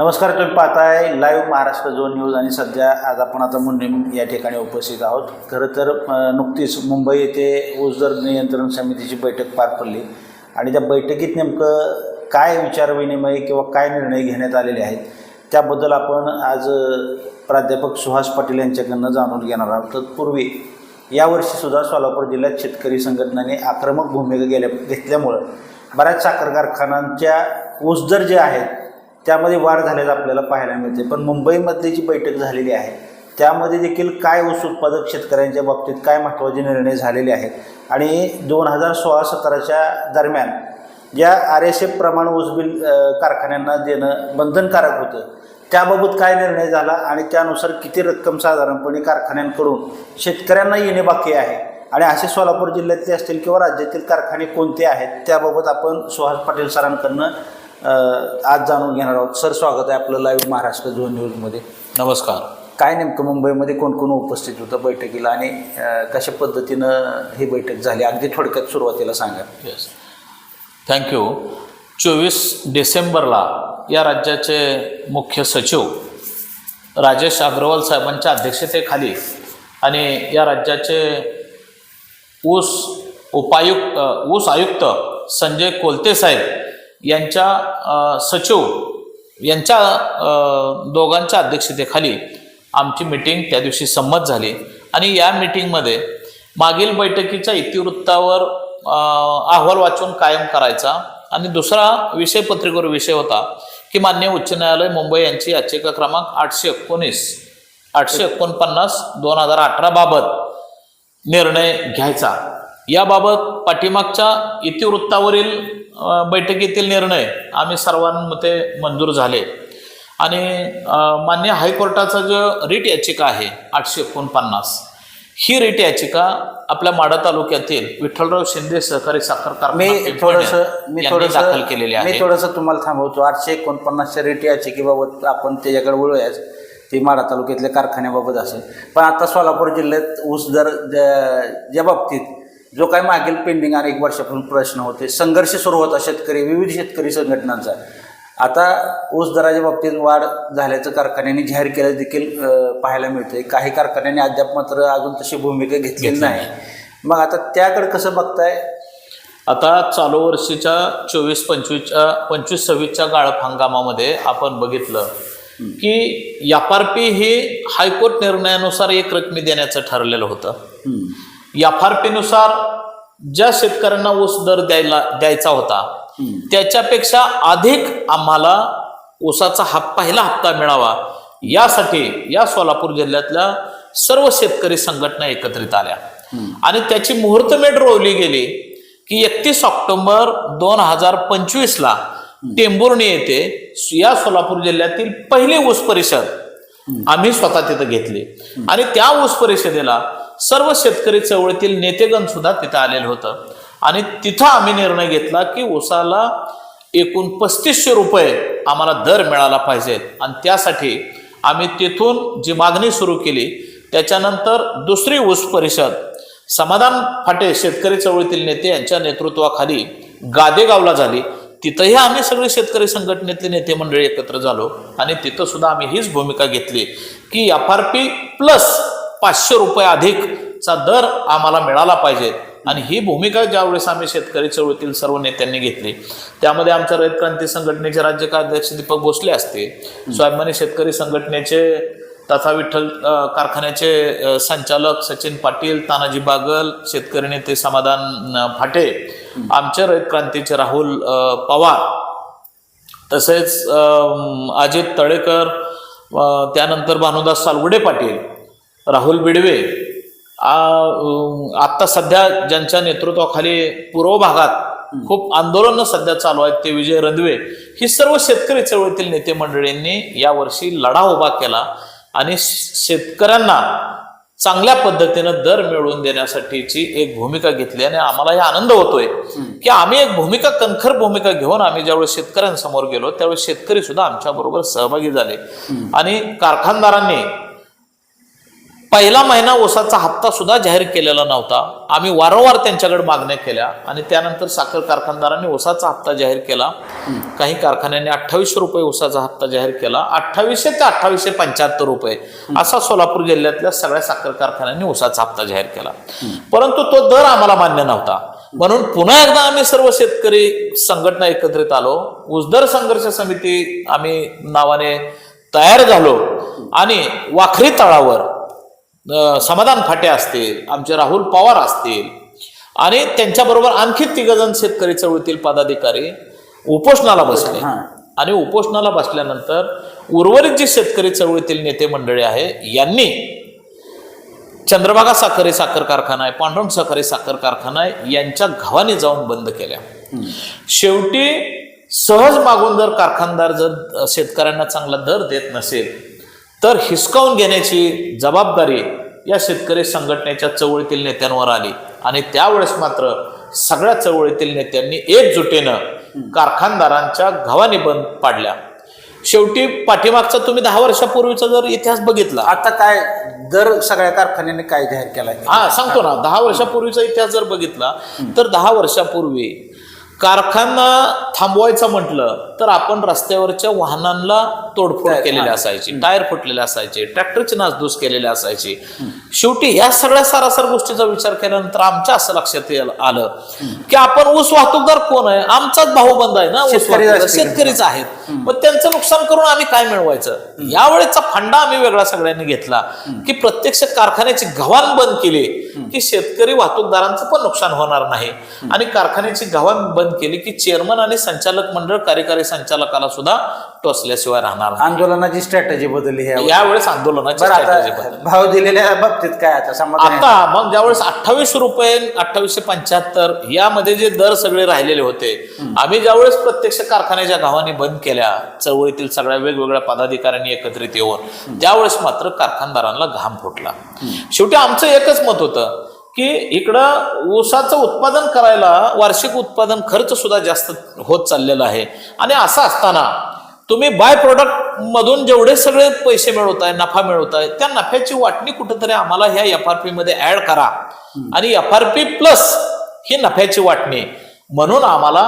नमस्कार तुम्ही पाहताय लाईव्ह महाराष्ट्र झोन न्यूज आणि सध्या आज आपण आता मुंडीम या ठिकाणी उपस्थित आहोत. खरं तर नुकतीच मुंबई येथे ऊसदर नियंत्रण समितीची बैठक पार पडली आणि त्या बैठकीत नेमकं काय विचारविनिमय किंवा काय निर्णय घेण्यात आलेले आहेत त्याबद्दल आपण आज प्राध्यापक सुहास पाटील यांच्याकडनं जाणून घेणार आहोत. तत्पूर्वी यावर्षीसुद्धा सोलापूर जिल्ह्यात शेतकरी संघटनांनी आक्रमक भूमिका गेल्या घेतल्यामुळं बऱ्याच साखर कारखान्यांच्या ऊसदर जे आहेत त्यामध्ये वाढ झालेलं आपल्याला पाहायला मिळते. पण मुंबईमधली जी बैठक झालेली आहे त्यामध्ये देखील काय ऊस उत्पादक शेतकऱ्यांच्या बाबतीत काय महत्त्वाचे निर्णय झालेले आहेत? आणि दोन हजार सोळा सतराच्या दरम्यान ज्या आर एस एफ प्रमाण ऊस बिल कारखान्यांना देणं बंधनकारक होतं. त्याबाबत काय निर्णय झाला आणि त्यानुसार किती रक्कम साधारणपणे कारखान्यांकडून शेतकऱ्यांना येणे बाकी आहे? आणि असे सोलापूर जिल्ह्यातले असतील किंवा राज्यातील कारखाने कोणते आहेत? त्याबाबत आपण सुहास पाटील सरांकडनं आज जाणून घेणार आहोत. सर स्वागत आहे आपलं लाईव्ह महाराष्ट्र झोन न्यूजमध्ये नमस्कार. काय नेमकं मुंबईमध्ये कोण कोण उपस्थित होतं बैठकीला आणि कशा पद्धतीनं ही बैठक झाली? अगदी थोडक्यात सुरुवातीला सांगा. येस थँक्यू चोवीस डिसेंबरला या राज्याचे मुख्य सचिव राजेश अग्रवाल साहेबांच्या अध्यक्षतेखाली आणि या राज्याचे ऊस उपायुक्त ऊस आयुक्त संजय कोलते साहेब यांच्या सचिव यांच्या दोघांच्या अध्यक्षतेखाली आमची मिटिंग त्या दिवशी संमत झाली. आणि या मिटिंगमध्ये मागील बैठकीच्या इतिवृत्तावर अहवाल वाचून कायम करायचा. आणि दुसरा विषय पत्रिकेवर विषय होता की मान्य उच्च न्यायालय मुंबई यांची याचिका क्रमांक आठशे एकोणीस आठशे एकोणपन्नास दोन हजार अठरा बाबत निर्णय घ्यायचा. याबाबत पाठीमागच्या इतिवृत्तावरील बैठकीतील निर्णय आम्ही सर्वांमते मंजूर झाले. आणि मान्य हायकोर्टाचा जो रिट याचिका आहे आठशे एकोणपन्नास ही रिट याचिका आपल्या माडा तालुक्यातील विठ्ठलराव शिंदे सहकारी साखर कारखाना मी थोडंसं मी यांनी दाखल थोडंसं केलेली मी आहे थोडंसं तुम्हाला थांबवतो. आठशे एकोणपन्नासच्या रेट याचिकेबाबत आपण त्याच्याकडे वळूयाच ती माडा तालुक्यातल्या कारखान्याबाबत असेल. पण आता सोलापूर जिल्ह्यात ऊस दर ज्या ज्या बाबतीत जो काही मागील पेंडिंग अनेक वर्षापासून प्रश्न होते. संघर्ष सुरू होता शेतकरी विविध शेतकरी संघटनांचा. आता ऊस दराच्या बाबतीत वाढ झाल्याचं कारखान्यांनी जाहीर केलं देखील पाहायला मिळतंय. काही कारखान्यांनी अद्याप मात्र अजून तशी भूमिका घेतलेली नाही. मग आता त्याकडे कसं बघताय? आता चालू वर्षीच्या चोवीस पंचवीसच्या पंचवीस सव्वीसच्या गाळप हंगामामध्ये आपण बघितलं की यापारपी ही हायकोर्ट निर्णयानुसार एक रकमी देण्याचं ठरलेलं होतं. हम्म. याफारपीनुसार ज्या शेतकऱ्यांना ऊस दर द्यायला द्यायचा होता त्याच्यापेक्षा अधिक आम्हाला ऊसाचा हा पहिला हप्ता मिळावा. यासाठी या सोलापूर जिल्ह्यातल्या सर्व शेतकरी संघटना एकत्रित आल्या. आणि त्याची मुहूर्तमेढ रोवली गेली की एकतीस ऑक्टोबर दोन हजार पंचवीसला टेंभुर्णी येथे या सोलापूर जिल्ह्यातील पहिली ऊस परिषद आम्ही स्वतः तिथं घेतली. आणि त्या ऊस परिषदेला सर्व शेतकरी चळवळीतील नेतेगण सुद्धा तिथं आलेलं होतं. आणि तिथं आम्ही निर्णय घेतला की ऊसाला एकूण पस्तीसशे रुपये आम्हाला दर मिळाला पाहिजेत आणि त्यासाठी आम्ही तिथून जी मागणी सुरू केली त्याच्यानंतर दुसरी ऊस परिषद समाधान फाटे शेतकरी चळवळीतील नेते यांच्या नेतृत्वाखाली गादेगावला झाली. तिथंही आम्ही सगळे शेतकरी संघटनेतले नेते मंडळी एकत्र झालो. आणि तिथं सुद्धा आम्ही हीच भूमिका घेतली की एफ आर पी प्लस पाचशे रुपये अधिकचा दर आम्हाला मिळाला पाहिजे. आणि ही भूमिका ज्यावेळेस आम्ही शेतकरी चळवळीतील सर्व नेत्यांनी घेतली त्यामध्ये आमच्या रयत क्रांती संघटनेचे राज्य कार्याध्यक्ष दीपक भोसले असते स्वाभिमानी शेतकरी संघटनेचे तथा विठ्ठल कारखान्याचे संचालक सचिन पाटील तानाजी बागल शेतकरी नेते समाधान फाटे आमच्या रयत क्रांतीचे राहुल पवार तसेच अजित तळेकर त्यानंतर भानुदास सालगुडे पाटील राहुल बिडवे आत्ता सध्या ज्यांच्या नेतृत्वाखाली पूर्व भागात खूप आंदोलनं सध्या चालू आहेत ते विजय रंधवे ही सर्व शेतकरी चळवळीतील नेते मंडळींनी यावर्षी लढा उभा केला आणि शेतकऱ्यांना चांगल्या पद्धतीनं दर मिळवून देण्यासाठीची एक भूमिका घेतली आणि आम्हाला हे आनंद होतोय की आम्ही एक भूमिका कणखर भूमिका घेऊन आम्ही ज्यावेळेस शेतकऱ्यांसमोर गेलो त्यावेळेस शेतकरी सुद्धा आमच्या बरोबर सहभागी झाले. आणि कारखानदारांनी पहिला महिना ओसाचा हप्ता सुद्धा जाहीर केलेला नव्हता. आम्ही वारंवार त्यांच्याकडे मागण्या केल्या आणि त्यानंतर साखर कारखानदारांनी ओसाचा हप्ता जाहीर केला. काही कारखान्यांनी अठ्ठावीसशे रुपये ओसाचा हप्ता जाहीर केला. अठ्ठावीसशे ते अठ्ठावीसशे पंच्याहत्तर रुपये असा सोलापूर जिल्ह्यातल्या सगळ्या साखर कारखान्यांनी ओसाचा हप्ता जाहीर केला. परंतु तो दर आम्हाला मान्य नव्हता. म्हणून पुन्हा एकदा आम्ही सर्व शेतकरी संघटना एकत्रित आलो. ऊसदर संघर्ष समिती आम्ही नावाने तयार झालो आणि वाखरी तळावर समाधान फाटे असतील आमचे राहुल पवार असतील आणि त्यांच्याबरोबर आणखी तिघजण शेतकरी चळवळीतील पदाधिकारी उपोषणाला बसले. आणि उपोषणाला बसल्यानंतर उर्वरित जी शेतकरी चळवळीतील नेते मंडळी आहे यांनी चंद्रभागा साखरी साखर कारखाना आहे पांडुरंग साखरी साखर कारखाना आहे यांच्या घावाने जाऊन बंद केल्या. शेवटी सहज मागून जर कारखानदार जर शेतकऱ्यांना चांगला दर देत नसेल तर हिसकावून घेण्याची जबाबदारी या शेतकरी संघटनेच्या चळवळीतील नेत्यांवर आली. आणि त्यावेळेस मात्र सगळ्या चळवळीतील नेत्यांनी एकजुटीनं कारखानदारांच्या घावाने बंद पाडल्या. शेवटी पाठीमागचा तुम्ही दहा वर्षापूर्वीचा जर इतिहास बघितला. आता काय दर सगळ्या कारखान्यांनी काय जाहीर केला? हा सांगतो ना. दहा वर्षापूर्वीचा इतिहास जर बघितला तर दहा वर्षापूर्वी कारखाना थांबवायचा म्हटलं तर आपण रस्त्यावरच्या वाहनांना तोडफोड केलेली. असायची टायर फुटलेले असायचे ट्रॅक्टरची नासधूस केलेली असायची. शेवटी या सगळ्या सारासार गोष्टीचा विचार केल्यानंतर आमच्या असं लक्षात आलं की आपण ऊस वाहतूकदार कोण आहे? आमचाच भाऊबंद आहे ना ऊस वाहतूकदार. शेतकरीच आहेत. मग त्यांचं नुकसान करून आम्ही काय मिळवायचं? यावेळेचा फंडा आम्ही वेगळा सगळ्यांनी घेतला की प्रत्यक्ष कारखान्याची गव्हाण बंद केली की शेतकरी वाहतूकदारांचं पण नुकसान होणार नाही. आणि कारखान्याची गव्हाण बंद केली की चेअरमन आणि संचालक मंडळ कार्यकारी संचालकाला सुद्धा टोचल्याशिवाय राहणार. आंदोलनाची स्ट्रॅटेजी बदलली यावेळेस आंदोलनाची बदलली. भाव दिलेल्या बाबतीत काय आता? आता मग ज्यावेळेस अठ्ठावीस रुपये अठ्ठावीसशे पंच्याहत्तर यामध्ये जे दर सगळे राहिलेले होते आम्ही ज्यावेळेस प्रत्यक्ष कारखान्याच्या गावांनी बंद केल्या चळवळीतील सगळ्या वेगवेगळ्या पदाधिकाऱ्यांनी एकत्रित येऊन त्यावेळेस मात्र कारखानदारांना घाम फुटला शेवटी आमचं एकच मत होतं की इकडं ऊसाचं उत्पादन करायला वार्षिक उत्पादन खर्च सुद्धा जास्त होत चाललेला आहे. आणि असं असताना तुम्ही बाय प्रोडक्ट मधून जेवढे सगळे पैसे मिळवताय नफा मिळवताय त्या नफ्याची वाटणी कुठेतरी आम्हाला ह्या एफ आर पी मध्ये ऍड करा. आणि एफ आर पी प्लस ही नफ्याची वाटणी. म्हणून आम्हाला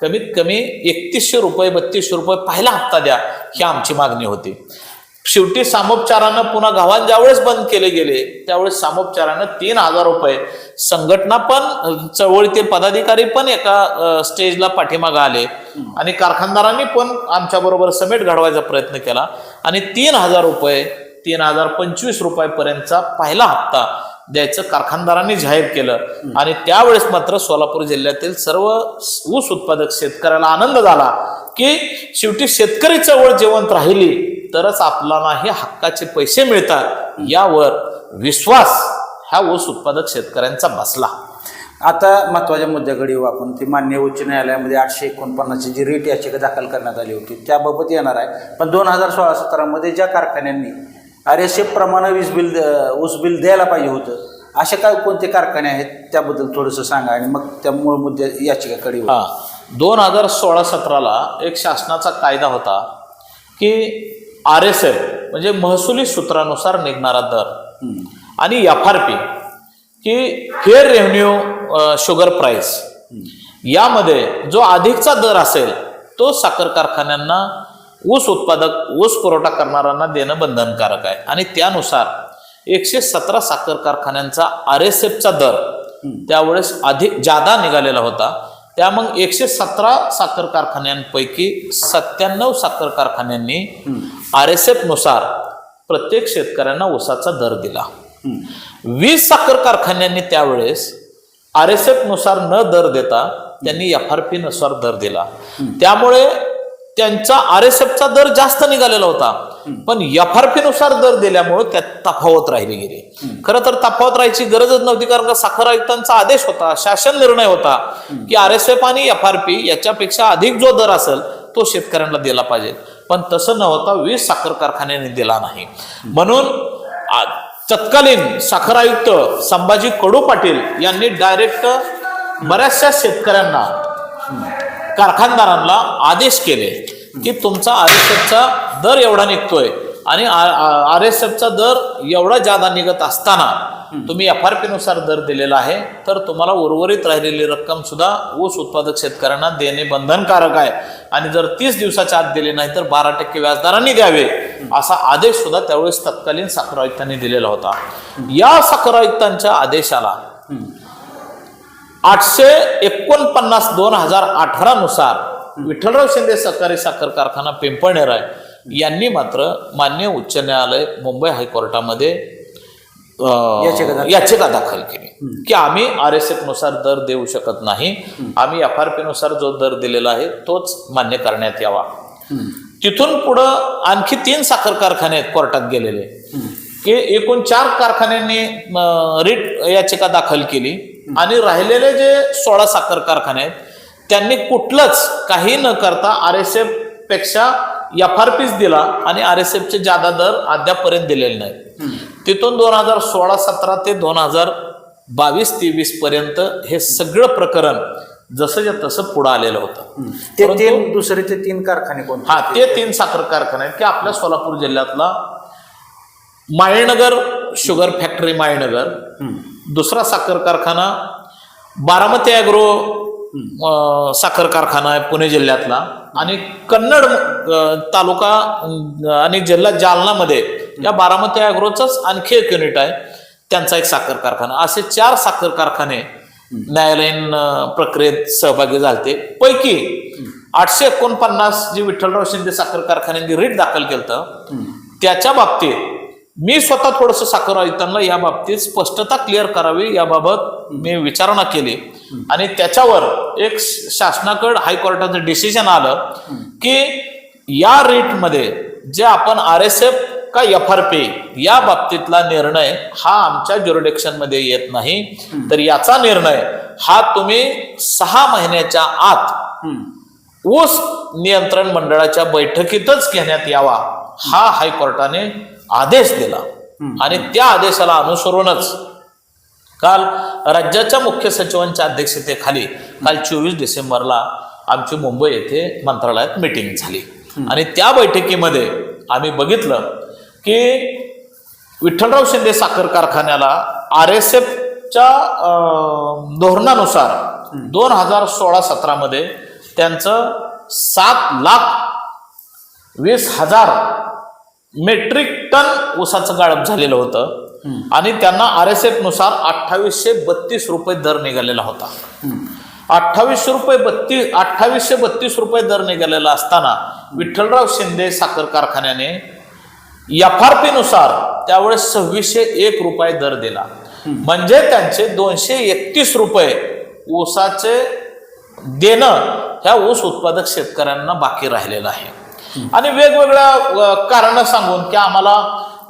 कमीत कमी एकतीसशे रुपये बत्तीसशे रुपये पहिला हप्ता द्या ही आमची मागणी होती. शेवटी सामोपचारानं पुन्हा गावात ज्यावेळेस बंद केले गेले त्यावेळेस सामोपचारानं तीन हजार रुपये. संघटना पण चळवळीतील पदाधिकारी पण एका स्टेजला पाठीमागं आले. आणि कारखानदारांनी पण आमच्या बरोबर समेट घडवायचा प्रयत्न केला. आणि तीन हजार रुपये तीन हजार पंचवीस रुपयापर्यंतचा पहिला हप्ता द्यायचं कारखानदारांनी जाहीर केलं. आणि त्यावेळेस मात्र सोलापूर जिल्ह्यातील सर्व ऊस उत्पादक शेतकऱ्याला आनंद झाला की शेवटी शेतकरी चळवळ जिवंत राहिली. तरच आपल्याला हे हक्काचे पैसे मिळतात यावर विश्वास ह्या ऊस उत्पादक शेतकऱ्यांचा बसला. आता महत्त्वाच्या मुद्द्याकडे येऊ आपण. ती मान्य उच्च न्यायालयामध्ये आठशे एकोणपन्नासची जी रेट याचिका दाखल करण्यात आली होती त्याबाबत येणार आहे. पण दोन हजार सोळा सतरामध्ये ज्या कारखान्यांनी आर एस एफ प्रमाणे वीज बिल द- ऊस बिल द्यायला पाहिजे होतं असे काय कोणते कारखाने आहेत त्याबद्दल थोडंसं सांगा आणि मग त्या मूळ मुद्द्या याचिकाकडे हा. दोन हजार सोळा सतराला एक शासनाचा कायदा होता की आर एस एफ म्हणजे महसुली सूत्रानुसार निघणारा दर. आणि एफ आर पी की फेअर रेव्हन्यू शुगर प्राईस यामध्ये जो अधिकचा दर असेल तो साखर कारखान्यांना ऊस उत्पादक ऊस पुरवठा करणाऱ्यांना देणं बंधनकारक आहे. आणि त्यानुसार एकशे सतरा साखर कारखान्यांचा आर एस एफचा दर त्यावेळेस अधिक जादा निघालेला होता त्या मग एकशे सतरा साखर कारखान्यांपैकी सत्त्याण्णव साखर कारखान्यांनी आर एस एफनुसार प्रत्येक शेतकऱ्यांना ऊसाचा दर दिला. वीस साखर कारखान्यांनी त्यावेळेस आर एस एफनुसार न दर देता त्यांनी एफ आर पी नुसार दर दिला. त्यामुळे त्यांचा आर एस एफचा दर जास्त निघालेला होता. पण एफ आर पी नुसार दर दिल्यामुळे त्यात तफावत राहिली गेली. खरं तर तफावत राहायची गरजच नव्हती कारण का साखर आयुक्तांचा आदेश होता शासन निर्णय होता की आर एस एफ आणि एफ आर पी याच्यापेक्षा अधिक जो दर असेल तो शेतकऱ्यांना दिला पाहिजे. पण तसं न होता वीज साखर कारखान्याने दिला नाही. म्हणून आ- तत्कालीन साखर आयुक्त संभाजी कडू पाटील यांनी डायरेक्ट बऱ्याचशा शेतकऱ्यांना कारखानदारांना आदेश केले की तुमचा आयुष्याचा दर एवढा निघतोय. आणि आर एस एफचा दर एवढा जादा निघत असताना तुम्ही एफ आर पी नुसार दर दिलेला आहे तर तुम्हाला उर्वरित राहिलेली रक्कम सुद्धा ऊस उत्पादक शेतकऱ्यांना देणे बंधनकारक आहे. आणि जर तीस दिवसाच्या आत दिले नाही तर बारा टक्के व्याजदरांनी द्यावे असा आदेश सुद्धा त्यावेळेस तत्कालीन साखर आयुक्तांनी दिलेला होता. या साखर आयुक्तांच्या आदेशाला आठशे एकोणपन्नास दोन हजार अठरा नुसार विठ्ठलराव शिंदे सहकारी साखर कारखाना पिंपळनेर यांनी मात्र मान्य उच्च न्यायालय मुंबई हायकोर्टामध्ये याचिका दाखल- केली. की आम्ही आर एस एफनुसार दर देऊ शकत नाही आम्ही एफ आर पी नुसार जो दर दिलेला आहे तोच मान्य करण्यात यावा. तिथून पुढं आणखी तीन साखर कारखाने आहेत कोर्टात गेलेले. की एकूण चार कारखान्यांनी रिट याचिका दाखल केली. आणि राहिलेले जे सोळा साखर कारखाने आहेत त्यांनी कुठलंच काही न करता आर एस एफपेक्षा एफ आर पीच दिला आणि आर एस एफचे जादा दर अद्यापर्यंत दिलेले नाही तिथून दोन हजार सोळा सतरा ते दोन हजार बावीस तेवीस पर्यंत हे सगळं प्रकरण जसंच्या तसं पुढं आलेलं होतं. ते तीन दुसरे ते तीन कारखाने कोणते? हा ते तीन साखर कारखाने आहेत की आपल्या सोलापूर जिल्ह्यातला माळेनगर शुगर फॅक्टरी माळेनगर दुसरा साखर कारखाना बारामती ॲग्रो साखर कारखाना आहे पुणे जिल्ह्यातला. आणि कन्नड तालुका आणि जिल्हा जालनामध्ये या बारामती ॲग्रोचाच आणखी एक युनिट आहे. त्यांचा एक साखर कारखाना. असे चार साखर कारखाने न्यायालयीन प्रक्रियेत सहभागी झालते. पैकी आठशे एकोणपन्नास जी विठ्ठलराव शिंदे साखर कारखान्यांनी रीट दाखल केलं त्याच्या बाबतीत मी स्वतः थोडस साखर आयुक्तांना या बाबतीत स्पष्टता क्लिअर करावी याबाबत मी विचारणा केली. आणि त्याच्यावर एक शासनाकडे हायकोर्टाचं डिसिजन आलं की या रेटमध्ये जे आपण आर एस एफ का एफ आर पी या बाबतीतला निर्णय हा आमच्या jurisdiction मध्ये येत नाही. तर याचा निर्णय हा तुम्ही सहा महिन्याच्या आत ऊस नियंत्रण मंडळाच्या बैठकीतच घेण्यात यावा हा हायकोर्टाने आदेश दिला. आणि त्या आदेशाला अनुसरूनच काल राज्याच्या मुख्य सचिवांच्या अध्यक्षतेखाली काल चोवीस डिसेंबरला आमची मुंबई येथे मंत्रालयात मीटिंग झाली. आणि त्या बैठकीमध्ये आम्ही बघितलं की विठ्ठलराव शिंदे साखर कारखान्याला आर एस एफच्या धोरणानुसार दोन हजार सोळा सतरामध्ये त्यांचं सात लाख वीस हजार मेट्रिक टन ऊसाचं गाळप झालेलं होतं. आणि त्यांना आर एस एफनुसार अठ्ठावीसशे बत्तीस रुपये दर निघालेला होता. अठ्ठावीसशे रुपये बत्तीस अठ्ठावीसशे बत्तीस रुपये दर निघालेला असताना विठ्ठलराव शिंदे साखर कारखान्याने एफ आर पी नुसार त्यावेळेस सव्वीसशे एक रुपये दर दिला. म्हणजे त्यांचे दोनशे एकतीस रुपये ऊसाचे देणं ह्या ऊस उत्पादक शेतकऱ्यांना बाकी राहिलेलं आहे. आणि वेगवेगळ्या कारण सांगून की आम्हाला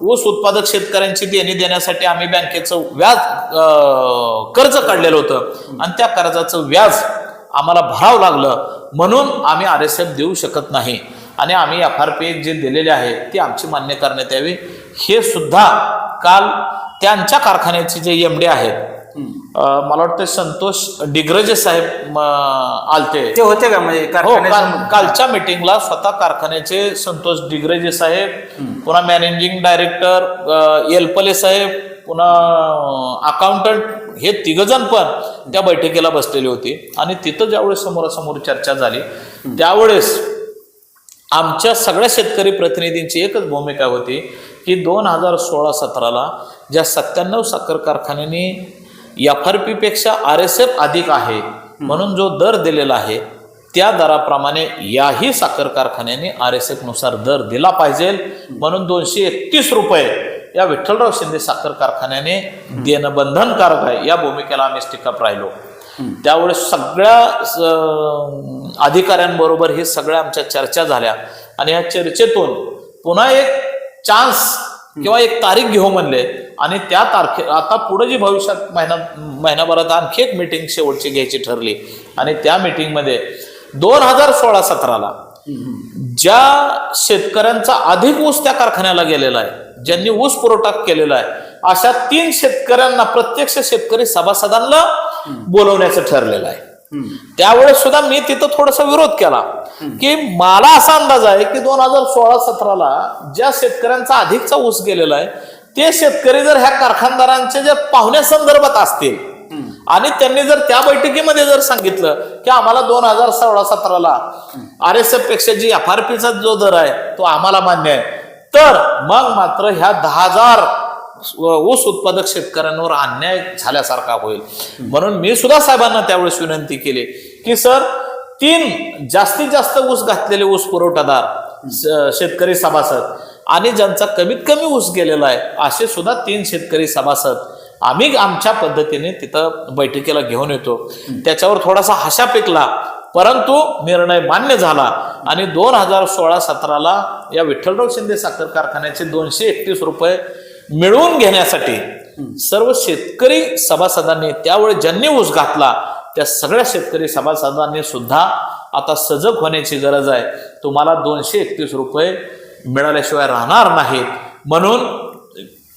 ऊस उत्पादक शेतकऱ्यांची देणी देण्यासाठी आम्ही बँकेचं व्याज कर्ज काढलेलं होतं. आणि त्या कर्जाचं व्याज आम्हाला भरावं लागलं. म्हणून आम्ही आर एस एफ देऊ शकत नाही. आणि आम्ही एफ आर पी जे दिलेले आहे ती आमची मान्य करण्यात यावी. हे सुद्धा काल त्यांच्या कारखान्याचे जे एम डी आहेत मला वाटतं संतोष डिग्रजे साहेब आलते. ते होते का? म्हणजे हो कालच्या मीटिंगला स्वतः कारखान्याचे संतोष डिग्रजे साहेब पुन्हा मॅनेजिंग डायरेक्टर एलपले साहेब पुन्हा अकाउंटंट हे तिघजण पण त्या बैठकीला बसलेले होते. आणि तिथं ज्यावेळेस समोरासमोर चर्चा झाली त्यावेळेस आमच्या सगळ्या शेतकरी प्रतिनिधींची एकच भूमिका होती की दोन हजार सोळा सतराला ज्या सत्त्याण्णव साखर कारखान्यांनी एफ आर पीपेक्षा आर एस एफ अधिक आहे. म्हणून जो दर दिलेला आहे त्या दराप्रमाणे याही साखर कारखान्यांनी आर एस एफनुसार दर दिला पाहिजे. म्हणून दोनशे एकतीस रुपये या विठ्ठलराव शिंदे साखर कारखान्याने देणं बंधनकारक आहे. या भूमिकेला आम्ही स्टिकअप राहिलो. त्यावेळेस सगळ्या अधिकाऱ्यांबरोबर हे सगळ्या आमच्या चर्चा झाल्या. आणि या चर्चेतून पुन्हा एक चान्स किंवा एक तारीख घेऊ म्हणले आणि त्या तारखे आता पुढे जी भविष्यात महिना महिनाभरात आणखी एक मिटिंग शेवटची घ्यायची ठरली. आणि त्या मिटिंगमध्ये दोन हजार सोळा सतराला ज्या शेतकऱ्यांचा अधिक ऊस त्या कारखान्याला गेलेला आहे ज्यांनी ऊस पुरवठा केलेला आहे अशा तीन शेतकऱ्यांना प्रत्यक्ष शेतकरी सभासदांना बोलवण्याचं ठरलेलं आहे. त्यावेळेस सुद्धा मी तिथं थोडासा विरोध केला की मला असा अंदाज आहे की दोन हजार सोळा सतराला ज्या शेतकऱ्यांचा अधिकचा ऊस गेलेला आहे ते शेतकरी जर ह्या कारखानदारांच्या ज्या पाहुण्या संदर्भात असतील आणि त्यांनी जर त्या बैठकीमध्ये जर सांगितलं की आम्हाला दोन हजार सोळा सतराला आर एस एफपेक्षा जी एफ आर पीचा जो दर आहे तो आम्हाला मान्य आहे. तर मग मात्र ह्या दहा हजार ऊस उत्पादक शेतकऱ्यांवर अन्याय झाल्यासारखा होईल. म्हणून मी सुद्धा साहेबांना त्यावेळेस विनंती केली की सर तीन जास्तीत जास्त ऊस घातलेले ऊस पुरवठादार शेतकरी सभासद आणि ज्यांचा कमीत कमी ऊस गेलेला आहे असे सुद्धा तीन शेतकरी सभासद आम्ही आमच्या पद्धतीने तिथं बैठकीला घेऊन येतो. त्याच्यावर थोडासा हशा पिकला परंतु निर्णय मान्य झाला. आणि दोन हजार सोळा सतराला या विठ्ठलराव शिंदे साखर कारखान्याचे दोनशे एकतीस रुपये मिळवून घेण्यासाठी सर्व शेतकरी सभासदांनी त्यावेळी ज्यांनी ऊस घातला त्या सगळ्या शेतकरी सभासदांनी सुद्धा आता सजग होण्याची गरज आहे. तुम्हाला दोनशे एकतीस रुपये मिळाल्याशिवाय राहणार नाहीत. म्हणून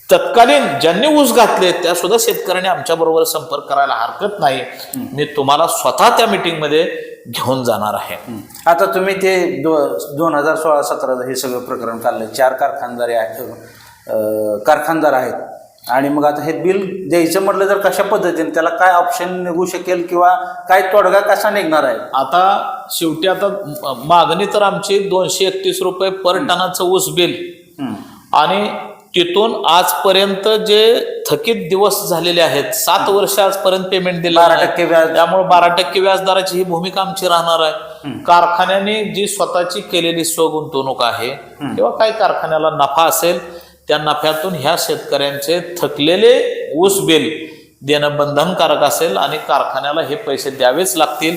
तत्कालीन ज्यांनी ऊस घातले त्या सुद्धा शेतकऱ्यांनी आमच्याबरोबर संपर्क करायला हरकत नाही. मी तुम्हाला स्वतः त्या मिटिंगमध्ये घेऊन जाणार आहे. आता तुम्ही ते दो दोन हजार सोळा सतराचं हे सगळं प्रकरण काढलं. चार कारखानदारी आहेत कारखानदार आहेत. आणि मग आता हे बिल द्यायचं म्हटलं तर कशा पद्धतीने? त्याला काय ऑप्शन निघू शकेल किंवा काय तोडगा कसा निघणार आहे? आता शेवटी आता मागणी तर आमची दोनशे एकतीस रुपये पर टनाचं ऊस बिल. आणि तिथून आजपर्यंत जे थकीत दिवस झालेले आहेत सात वर्ष आजपर्यंत पेमेंट दिलं बारा. टक्के व्याज. त्यामुळे बारा टक्के व्याजदराची ही भूमिका आमची राहणार आहे. कारखान्याने जी स्वतःची केलेली स्वगुंतवणूक आहे किंवा काही कारखान्याला नफा असेल त्या नफ्यातून ह्या शेतकऱ्यांचे थकलेले ऊस बिल देणं बंधनकारक असेल आणि कारखान्याला हे पैसे द्यावेच लागतील.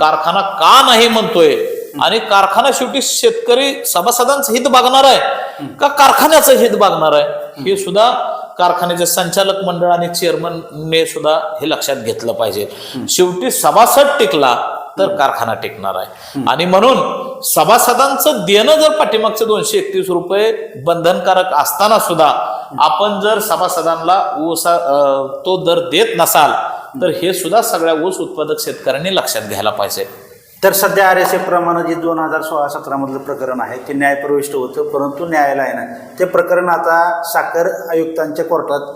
कारखाना का नाही म्हणतोय? आणि कारखाना शेवटी शेतकरी सभासदांचं हित बघणार आहे का कारखान्याचं हित बघणार आहे? हे सुद्धा कारखान्याचे संचालक मंडळ आणि चेअरमनने सुद्धा हे लक्षात घेतलं पाहिजे. शेवटी सभासद टिकला तर कारखाना टिकणार आहे. आणि म्हणून सभासदांचं देणं जर पाठीमागचे दोनशे एकतीस रुपये बंधनकारक असताना सुद्धा आपण जर सभासदांना ऊस तो दर देत नसाल तर हे सुद्धा सगळ्या ऊस उत्पादक शेतकऱ्यांनी लक्षात घ्यायला पाहिजे. तर सध्या आर एस एफ प्रमाणे जे दोन हजार सोळा सतरामधलं प्रकरण आहे ते न्यायप्रविष्ट होतं परंतु न्यायालयानं ते प्रकरण आता साखर आयुक्तांच्या कोर्टात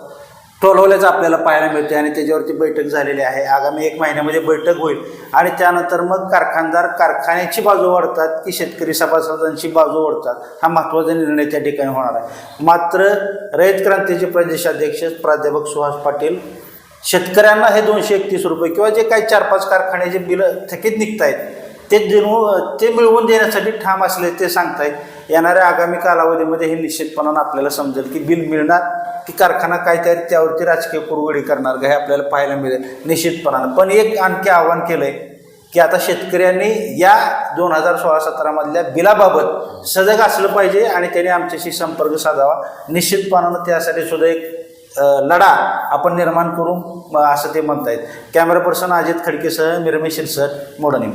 टोलवल्याचं आपल्याला पाहायला मिळते आणि त्याच्यावरती बैठक झालेली आहे. आगामी एक महिन्यामध्ये बैठक होईल. आणि त्यानंतर मग कारखानदार कारखान्याची बाजू ओढतात की शेतकरी सभासदांची बाजू ओढतात. हा महत्त्वाचा निर्णय त्या ठिकाणी होणार आहे. मात्र रयत क्रांतीचे प्रदेशाध्यक्ष प्राध्यापक सुहास पाटील शेतकऱ्यांना हे दोनशे एकतीस रुपये किंवा जे काही चार पाच कारखान्याचे बिलं थकीत निघत आहेत ते देणू ते मिळवून देण्यासाठी ठाम असले ते सांगतायत येणाऱ्या आगामी कालावधीमध्ये हे निश्चितपणानं आपल्याला समजेल की बिल मिळणार की कारखाना काहीतरी त्यावरती राजकीय कुरगडी करणार का हे आपल्याला पाहायला मिळेल निश्चितपणानं. पण एक आणखी आव्हान केलं आहे की आता शेतकऱ्यांनी या दोन हजार सोळा सतरामधल्या बिलाबाबत सजग असलं पाहिजे आणि त्यांनी आमच्याशी संपर्क साधावा. निश्चितपणानं त्यासाठी सुद्धा एक लढा आपण निर्माण करू असं ते म्हणतायत. कॅमेरा पर्सन अजित खडकेसह निर्मेशील सर मोडणी.